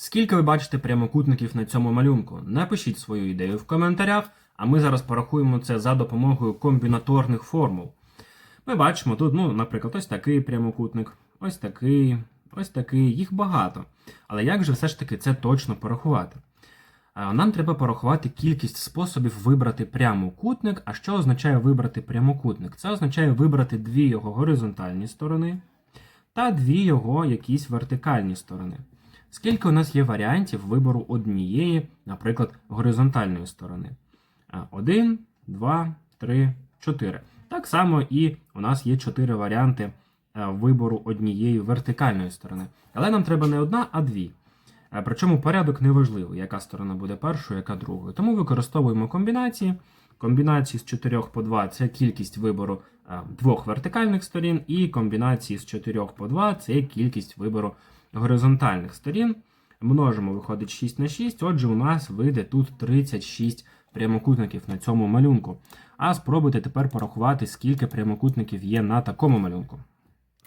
Скільки ви бачите прямокутників на цьому малюнку? Напишіть свою ідею в коментарях, а ми зараз порахуємо це за допомогою комбінаторних формул. Ми бачимо тут, ну, наприклад, ось такий прямокутник, ось такий, ось такий, їх багато. Але як же все ж таки це точно порахувати? Нам треба порахувати кількість способів вибрати прямокутник. А що означає вибрати прямокутник? Це означає вибрати дві його горизонтальні сторони та дві його якісь вертикальні сторони. Скільки у нас є варіантів вибору однієї, наприклад, горизонтальної сторони? А, Один, два, три, чотири. Так само і у нас є чотири варіанти е, вибору однієї вертикальної сторони. Але нам треба не одна, а дві. Е, Причому порядок не важливий, яка сторона буде першою, яка другою. Тому використовуємо комбінації. Комбінації з 4 по 2 це кількість вибору двох вертикальних сторін, і комбінації з 4 по 2 це кількість вибору горизонтальних сторін. Множимо, виходить 6 на 6, отже, у нас вийде тут 36 прямокутників на цьому малюнку. А спробуйте тепер порахувати, скільки прямокутників є на такому малюнку.